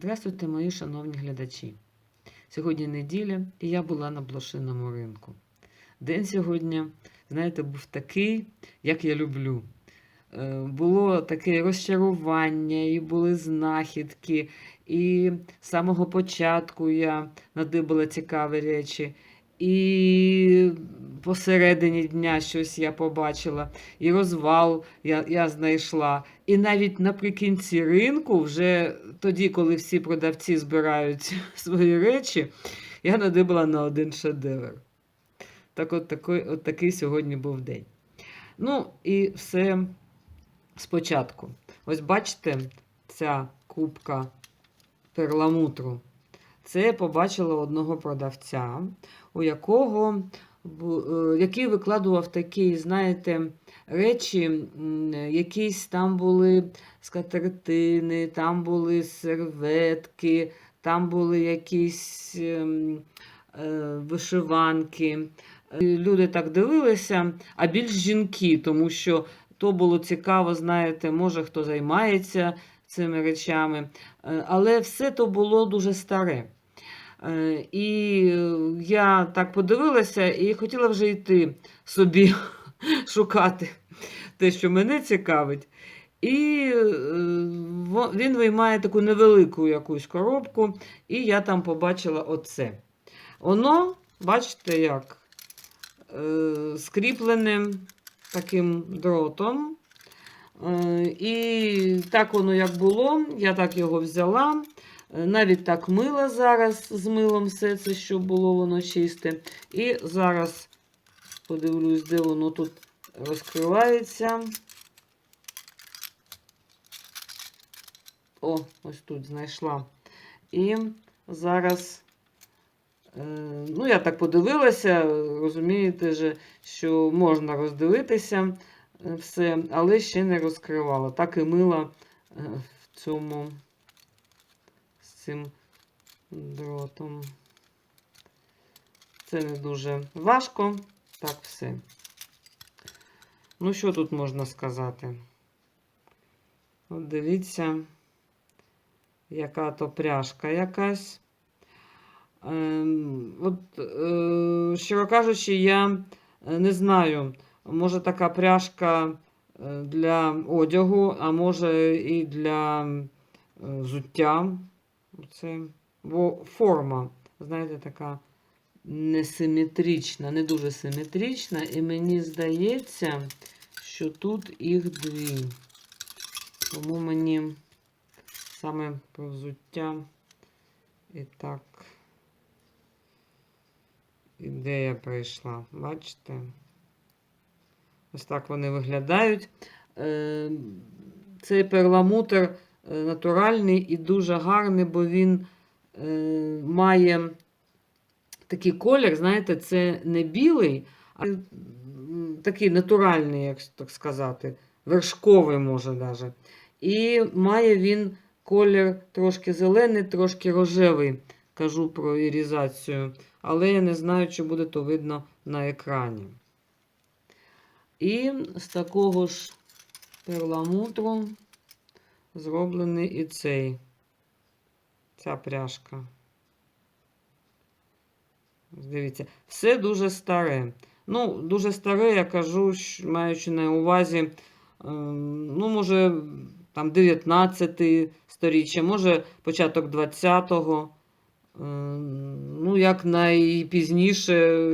Здравствуйте, мої шановні глядачі. Сьогодні неділя, і я була на блошиному ринку. День сьогодні, знаєте, був такий, як я люблю. Е, Було таке розчарування, і були знахідки, і з самого початку я надибала цікаві речі, і посередині дня щось я побачила, і розвал я, я знайшла. І навіть наприкінці ринку, вже тоді, коли всі продавці збирають свої речі, я надибала на один шедевр. Так от такий, от такий сьогодні був день. Ну, і все спочатку. Ось бачите, ця кубка перламутру. Це побачила одного продавця, у якого е, який викладував такі, знаєте, речі, якісь там були скатертини, там були серветки, там були якісь ем, е, вишиванки. Е, Люди так дивилися, а більш жінки, тому що то було цікаво, знаєте, може хто займається цими речами. Але все то було дуже старе. Е, І е, я так подивилася і хотіла вже йти собі шукати те, що мене цікавить. І е, він виймає таку невелику якусь коробку, і я там побачила оце. Воно, бачите, як скріплене таким дротом. І так воно як було, я так його взяла. Е, Навіть так мила зараз з милом все це, щоб було воно чисте. І зараз подивлюсь, де воно тут розкривається. О, ось тут знайшла. І зараз, е, ну, я так подивилася, розумієте, що можна роздивитися е, все, але ще не розкривала. Так і мила в цьому цим дротом. Це не дуже важко. Так, все. Ну, що тут можна сказати? От дивіться, яка то пряжка якась. Ем, от, е, щиро кажучи, я не знаю, може така пряжка е, для одягу, а може і для е, взуття. Це, бо форма, знаєте, така несиметрична, не дуже симетрична, і мені здається, що тут їх дві. Тому мені саме про взуття і так ідея прийшла. Бачите? Ось так вони виглядають. Е, Цей перламутр натуральний і дуже гарний, бо він е, має такий колір, знаєте, це не білий, а такий натуральний, як так сказати, вершковий, може навіть. І має він колір трошки зелений, трошки рожевий. Кажу про ірізацію. Але я не знаю, чи буде то видно на екрані. І з такого ж перламутру зроблений і цей, ця пряжка. Дивіться, все дуже старе. Ну, дуже старе, я кажу, маючи на увазі, ем, ну, може, там 19 сторіччя, може, початок 20-го. Ем, Ну, як найпізніше,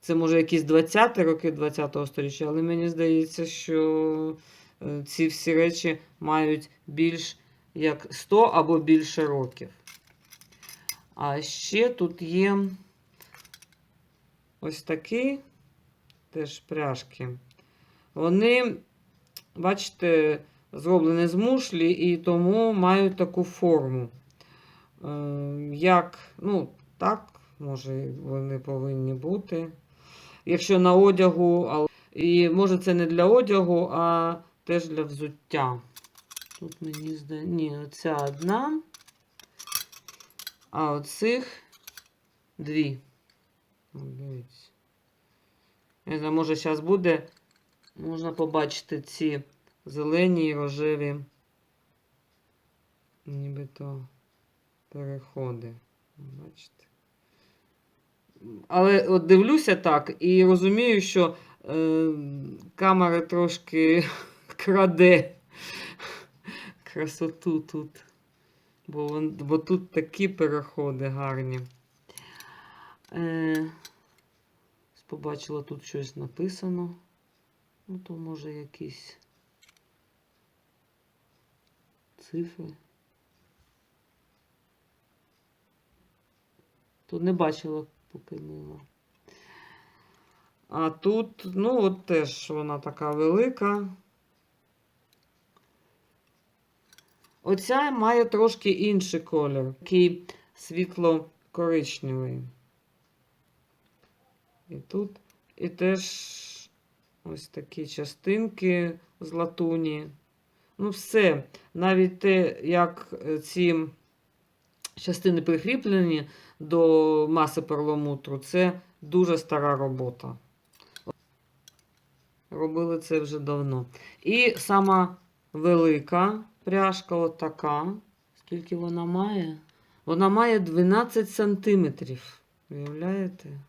це може якісь 20 роки 20-го сторіччя, але мені здається, що ці всі речі мають більш як 100 або більше років. А ще тут є ось такі теж пряжки. Вони, бачите, зроблені з мушлі і тому мають таку форму. Е, Як, ну, так, може, вони повинні бути. Якщо на одягу, і може це не для одягу, а теж для взуття. Тут мені здається, ні, оця одна, а оцих дві. Дивіться. Я не знаю, може зараз буде. Можна побачити ці зелені і рожеві. Нібито переходи. Бачите? Але от дивлюся так і розумію, що е, камера трошки краде красоту тут. Бо, вон, бо тут такі переходи гарні. Е, побачила тут щось написано. Ну, то може якісь цифри. Тут не бачила поки мила. А тут, ну, от теж вона така велика. Оця має трошки інший колір, такий світло-коричневий. І тут і теж ось такі частинки з латуні. Ну, все, навіть те, як ці частини прикріплені до маси перламутру, це дуже стара робота. Робили це вже давно. І сама велика пряжка, от така. Скільки вона має? Вона має 12 сантиметрів. Уявляєте?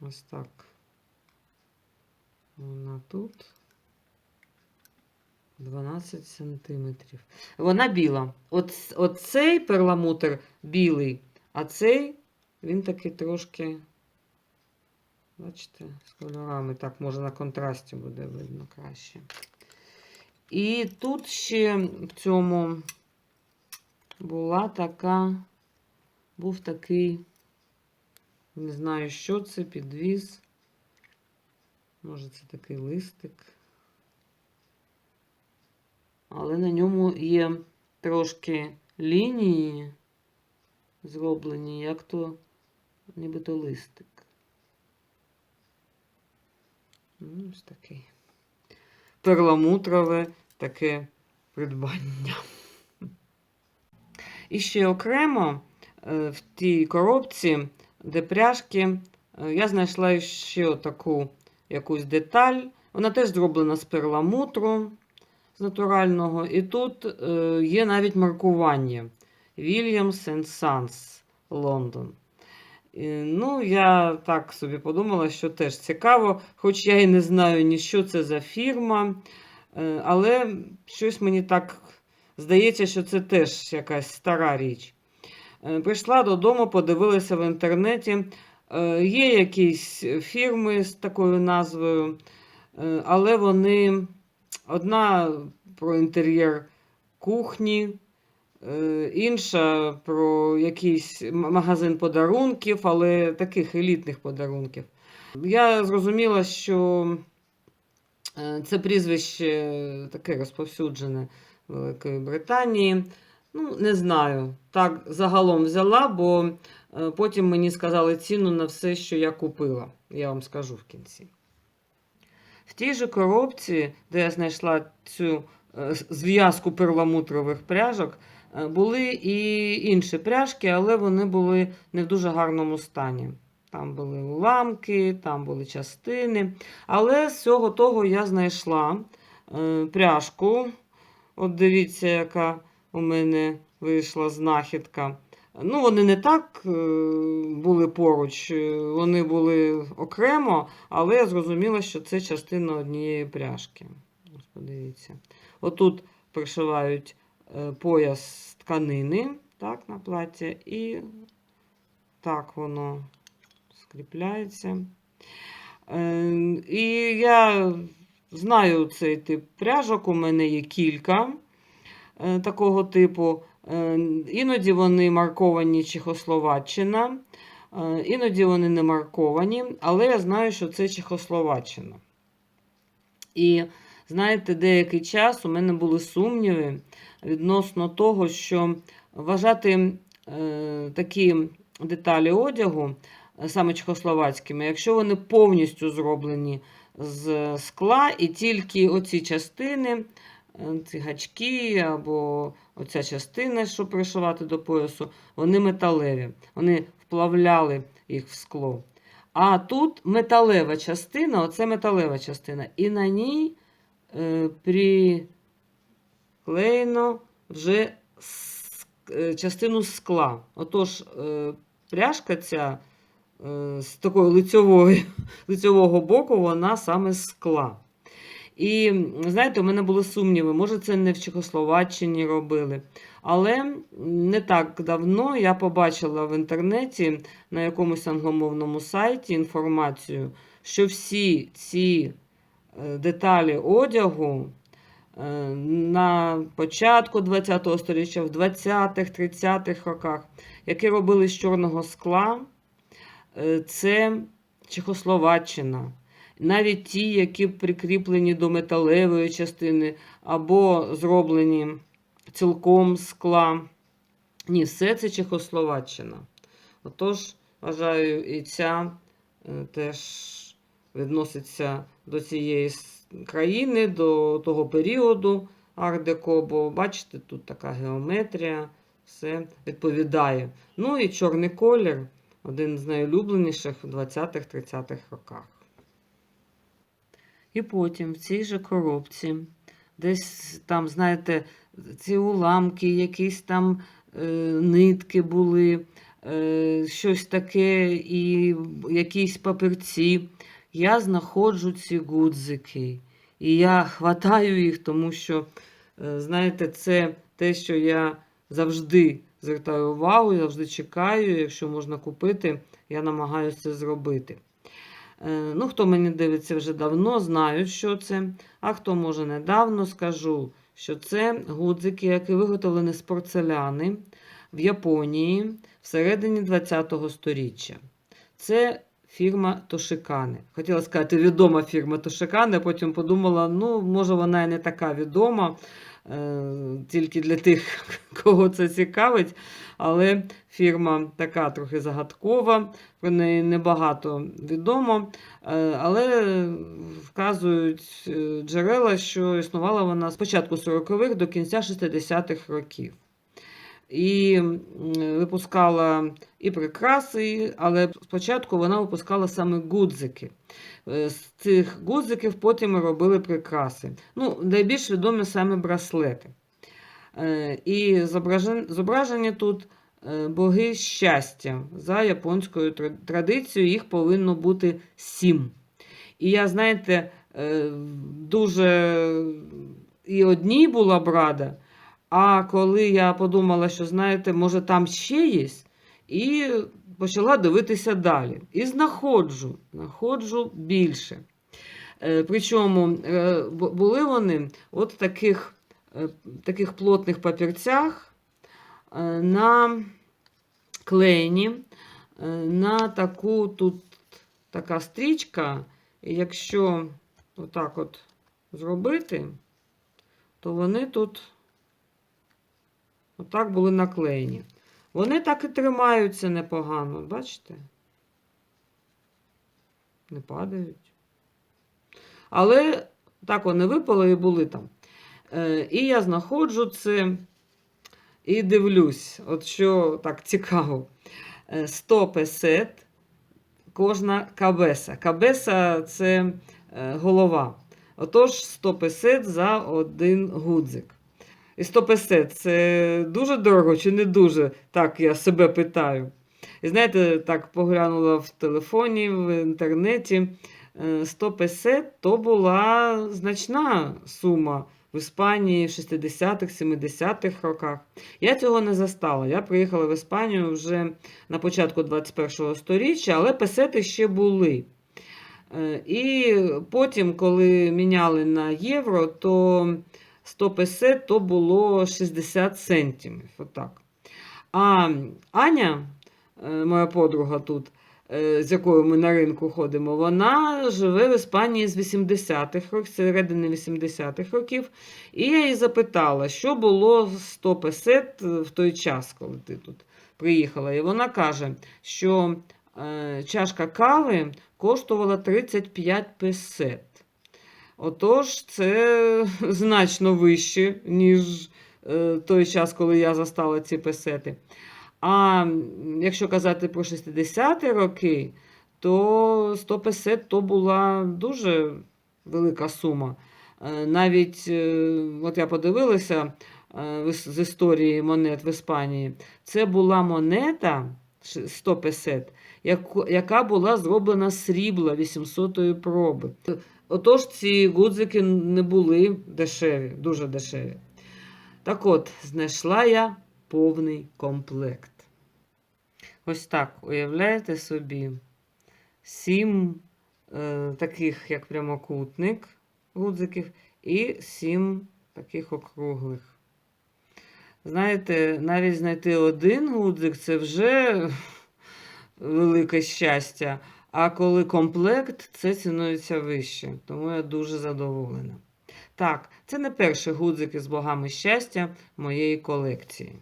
Ось так. Вона тут 12 сантиметрів. Вона біла. От, от цей перламутр білий, а цей він такий трошки, бачите, з кольорами. Так, може на контрасті буде видно краще. І тут ще в цьому була така, був такий. Не знаю, що це, підвіз. Може, це такий листик. Але на ньому є трошки лінії зроблені, як то нібито листик. Ну, Ось такий. Перламутрове таке придбання. І ще окремо е, в тій коробці де пряжки. Е, я знайшла ще таку якусь деталь. Вона теж зроблена з перламутру з натурального. І тут е, є навіть маркування Williams Sons Лондон. Ну, я так собі подумала, що теж цікаво, хоч я і не знаю ні що це за фірма. Е, але щось мені так здається, що це теж якась стара річ. Е, прийшла додому, подивилася в інтернеті. Е, є якісь фірми з такою назвою, але вони одна про інтер'єр кухні, інша про якийсь магазин подарунків, але таких елітних подарунків. Я зрозуміла, що це прізвище таке розповсюджене Великої Британії. Ну, не знаю. Так загалом взяла, бо е, потім мені сказали ціну на все, що я купила. Я вам скажу в кінці. В тій же коробці, де я знайшла цю е, зв'язку перламутрових пряжок, е, були і інші пряжки, але вони були не в дуже гарному стані. Там були уламки, там були частини. Але з цього того я знайшла пряжку. От дивіться, яка у мене вийшла знахідка. Ну, вони не так е, були поруч, е, вони були окремо, але я зрозуміла, що це частина однієї пряжки. Ось Подивіться. Отут пришивають е, пояс тканини так, на плаття, і так воно скріпляється. І я знаю цей тип пряжок, у мене є кілька. Е, такого типу. Е, іноді вони марковані Чехословаччина, е, іноді вони не марковані, але я знаю, що це Чехословаччина. І знаєте, деякий час у мене були сумніви відносно того, що вважати такі деталі одягу саме чехословацькими, якщо вони повністю зроблені з скла, і тільки оці частини Е, ці гачки або оця частина, щоб пришивати до поясу, вони металеві. Вони вплавляли їх в скло. А тут металева частина, оце металева частина, і на ній е, при, вклеєно вже е, частину скла. Отож, е, пряжка ця з такої лицьової, лицьового боку, вона саме скла. І знаєте, у мене були сумніви, може, це не в Чехословаччині робили. Але не так давно я побачила в інтернеті на якомусь англомовному сайті інформацію, що всі ці деталі одягу е, на початку ХХ століття, в 20-х, 30-х роках, які робили з чорного скла, е, це Чехословаччина. Навіть ті, які прикріплені до металевої частини або зроблені цілком скла. Ні, все це Чехословаччина. Отож, вважаю, і ця е, теж відноситься до цієї країни, до того періоду ар-деко, бо бачите, тут така геометрія, все відповідає. Ну і чорний колір один з найулюбленіших в 20-30-х роках. І потім в цій же коробці, десь там, знаєте, ці уламки, якісь там е, нитки були, е, щось таке, і якісь папірці. Я знаходжу ці гудзики. І я хватаю їх, тому що, е, знаєте, це те, що я завжди звертаю увагу, завжди чекаю. Якщо можна купити, я намагаюся це зробити. Е, Ну, хто мені дивиться вже давно, знають, що це. А хто може недавно, скажу, що це гудзики, які виготовлені з порцеляни в Японії всередині ХХ століття. Це фірма Тошикане. Хотіла сказати, відома фірма Тошикане, потім подумала, ну, може, вона і не така відома, е, тільки для тих, кого це цікавить. Але фірма така трохи загадкова, про неї небагато відомо, е, але вказують е, джерела, що існувала вона з початку 40-х до кінця 60-х років. І випускала і прикраси, але спочатку вона випускала саме гудзики. Е, З цих гудзиків потім робили прикраси. Ну, найбільш відомі саме браслети. Е, І зображені тут е, боги щастя. За японською традицією їх повинно бути сім. І я, знаєте, дуже і одній була б рада, а коли я подумала, що, знаєте, може там ще є, і почала дивитися далі. І знаходжу, знаходжу більше. Е, Причому е, були вони от в таких, е, таких плотних папірцях на клейні, е, на таку тут така стрічка. І якщо отак от зробити, то вони тут отак були наклеєні. Вони так і тримаються непогано, бачите? Не падають. Але так вони випали і були там. Е, і я знаходжу це і дивлюсь, от що так цікаво. Е, 100 песет, кожна кабеса. Кабеса це е, голова. Отож, 100 песет за один гудзик. І 100 песет це дуже дорого чи не дуже? Так я себе питаю. І знаєте, так поглянула в телефоні, в інтернеті. Е, 100 песет то була значна сума в Іспанії в 60-х, 70-х роках. Я цього не застала. Я приїхала в Іспанію вже на початку 21-го сторіччя, але песети ще були. Е, І потім, коли міняли на євро, то 100 песет то було 60 центів. Отак. А Аня, е, моя подруга тут, е, з якою ми на ринку ходимо, вона живе в Іспанії з 80-х років, середини 80-х років. І я її запитала, що було 100 песет в той час, коли ти тут приїхала. І вона каже, що е, чашка кави коштувала 35 песет. Отож, це значно вище, ніж е, той час, коли я застала ці песети. А якщо казати про 60-ті роки, то 100 песет то була дуже велика сума. Е, Навіть, е, от я подивилася з історії монет в Іспанії, це була монета ш- 100 песет, яка була зроблена срібла 800-ї проби. Отож, ці гудзики не були дешеві, дуже дешеві. Так от, знайшла я повний комплект. Ось так, уявляєте собі, сім е, таких, як прямокутник гудзиків, і сім таких округлих. Знаєте, навіть знайти один гудзик це вже велике щастя. А коли комплект, це цінується вище. Тому я дуже задоволена. Так, це не перші гудзики з богами щастя моєї колекції.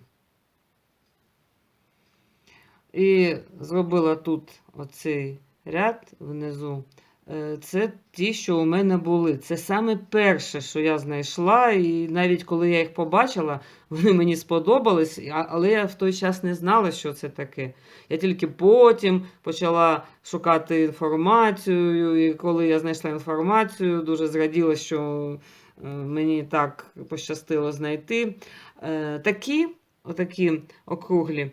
І зробила тут оцей ряд внизу. Е, Це ті, що у мене були. Це саме перше, що я знайшла, і навіть коли я їх побачила, вони мені сподобались, але я в той час не знала, що це таке. Я тільки потім почала шукати інформацію, і коли я знайшла інформацію, дуже зраділа, що е, мені так пощастило знайти. Е, Такі, отакі округлі,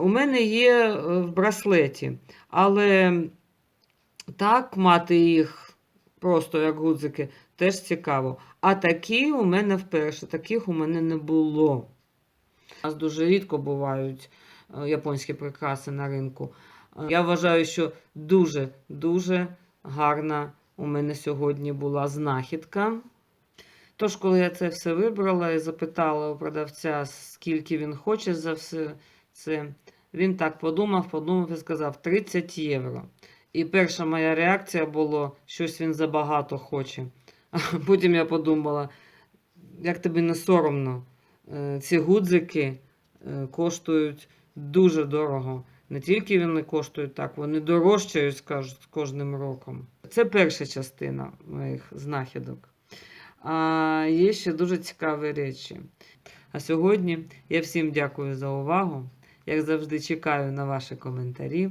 у мене є в браслеті, але так мати їх просто як гудзики теж цікаво. А такі у мене вперше, таких у мене не було. У нас дуже рідко бувають е, японські прикраси на ринку. Е, Я вважаю, що дуже-дуже гарна у мене сьогодні була знахідка. Тож, коли я це все вибрала і запитала у продавця, скільки він хоче за все це, він так подумав, подумав і сказав 30 євро. І перша моя реакція була, щось він забагато хоче. А потім я подумала, як тобі не соромно, Е, ці гудзики е, коштують дуже дорого. Не тільки вони коштують так, вони дорожчають з кожним роком. Це перша частина моїх знахідок. А є ще дуже цікаві речі. А сьогодні я всім дякую за увагу. Як завжди, чекаю на ваші коментарі.